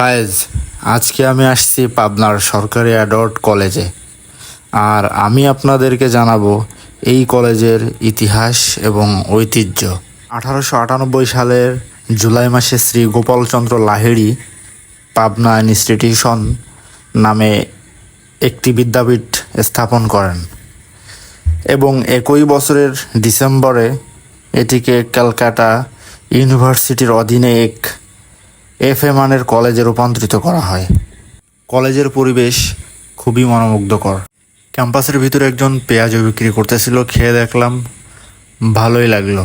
Guys আজকে আমি আসছি পাবনার সরকারি অ্যাডল্ট কলেজে আর আমি আপনাদেরকে জানাব এই কলেজের ইতিহাস এবং ঐতিহ্য। আঠারোশো আটানব্বই সালের জুলাই মাসে শ্রী গোপালচন্দ্র লাহিড়ী পাবনা ইনস্টিটিউশন নামে একটি বিদ্যাপীঠ স্থাপন করেন। এবং একই বছরের ডিসেম্বরে এটিকে ক্যালকাটা ইউনিভার্সিটির অধীনে এক এফ এ মানের কলেজে রূপান্তরিত করা হয়। কলেজের পরিবেশ খুবই মনোমুগ্ধকর। ক্যাম্পাসের ভিতরে একজন পেঁয়াজও বিক্রি করতেছিল, খেয়ে দেখলাম ভালোই লাগল।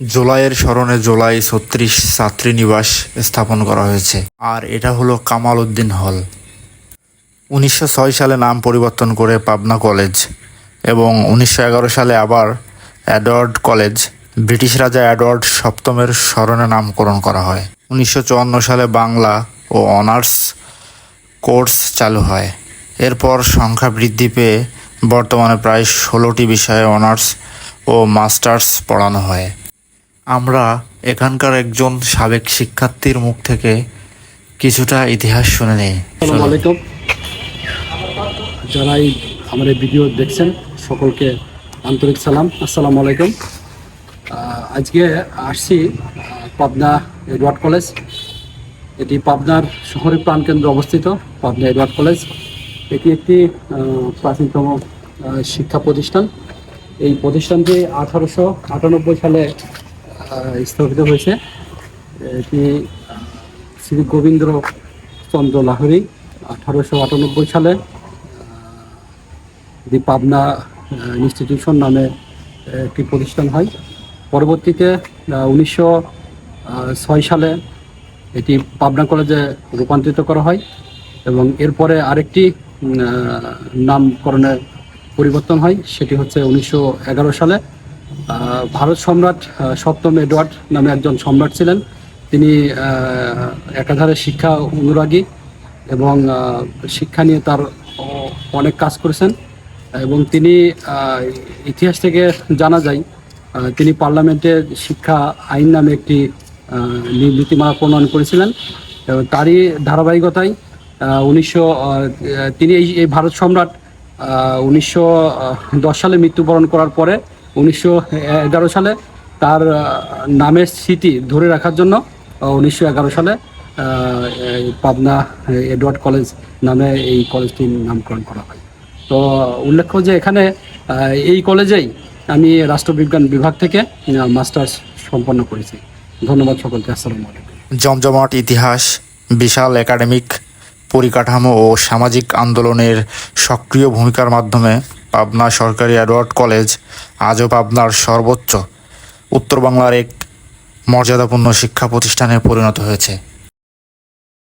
জুলাইয়ের স্মরণে জুলাই ছত্রিশ ছাত্রী নিবাস স্থাপন করা হয়েছে। আর এটা হলো কামাল উদ্দিন হল। উনিশশো ছয় সালে নাম পরিবর্তন করে পাবনা কলেজ এবং উনিশশো এগারো সালে আবার অ্যাডওয়ার্ড কলেজ ব্রিটিশ রাজা অ্যাডওয়ার্ড সপ্তমের স্মরণে নামকরণ করা হয়। উনিশশো চুয়ান্ন সালে বাংলা ও অনার্স কোর্স চালু হয়। এরপর সংখ্যা বৃদ্ধি পেয়ে বর্তমানে প্রায় ষোলোটি বিষয়ে অনার্স ও মাস্টার্স পড়ানো হয়। আমরা এখানকার একজন সাবেক শিক্ষার্থীর মুখ থেকে কিছুটা ইতিহাস শুনে নেই। আসসালামু আলাইকুম। যারা আমার এই ভিডিও দেখছেন, সকলকে আন্তরিক সালাম। আসসালামু আলাইকুম। আজকে আসছি পাবনা এডওয়ার্ড কলেজ। এটি পাবনার শহরের প্রাণকেন্দ্রে অবস্থিত, পাবনা এডওয়ার্ড কলেজ। এটি একটি প্রাচীনতম শিক্ষা প্রতিষ্ঠান। এই প্রতিষ্ঠানটি আঠারোশো আটানব্বই সালে স্থাপিত হয়েছে। এটি শ্রী গোবিন্দ চন্দ্র লাহরি আঠারোশো আটানব্বই সালে দি পাবনা ইনস্টিটিউশন নামে একটি প্রতিষ্ঠান হয়। পরবর্তীতে উনিশশো ছয় সালে এটি পাবনা কলেজে রূপান্তরিত করা হয় এবং এরপরে আরেকটি নামকরণের পরিবর্তন হয়, সেটি হচ্ছে উনিশশো এগারো সালে ভারত সম্রাট সপ্তম এডওয়ার্ড নামে একজন সম্রাট ছিলেন। তিনি একাধারে শিক্ষা অনুরাগী এবং শিক্ষা নিয়ে তার অনেক কাজ করেছেন এবং তিনি ইতিহাস থেকে জানা যায় তিনি পার্লামেন্টে শিক্ষা আইন নামে একটি নীতিমালা প্রণয়ন করেছিলেন। এবং তারই ধারাবাহিকতায় উনিশশো তিনি এই এই ভারত সম্রাট উনিশশো দশ সালে মৃত্যুবরণ করার পরে উনিশশো এগারো সালে তার নামের স্মৃতি ধরে রাখার জন্য উনিশশো এগারো সালে পাবনা এডওয়ার্ড কলেজ নামে এই কলেজটির নামকরণ করা হয়। তো উল্লেখ্য যে এখানে এই কলেজেই আমি রাষ্ট্রবিজ্ঞান বিভাগ থেকে মাস্টার্স সম্পন্ন করেছি। ধন্যবাদ সকলকে, আসসালামু আলাইকুম। জমজমাট ইতিহাস, বিশাল একাডেমিক পরিকাঠামো ও সামাজিক আন্দোলনের সক্রিয় ভূমিকার মাধ্যমে পাবনা সরকারি অ্যাডওয়ার্ড কলেজ আজও পাবনার সর্বোচ্চ, উত্তর বাংলার এক মর্যাদাপূর্ণ শিক্ষা প্রতিষ্ঠানে পরিণত হয়েছে।